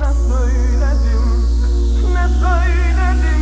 Ne söyledim, ne söyledim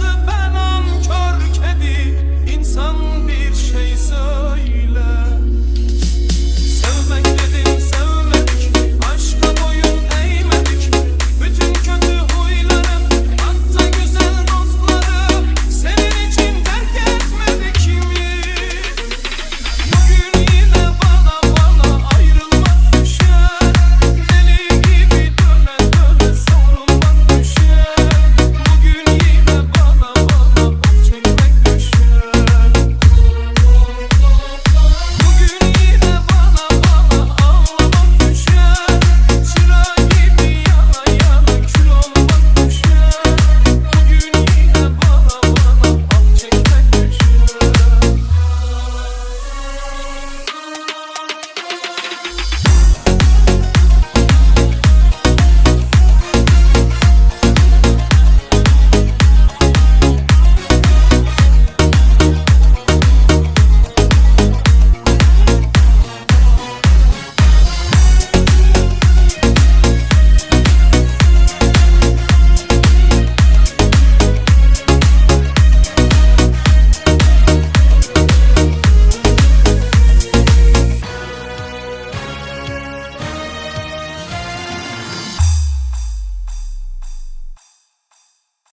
was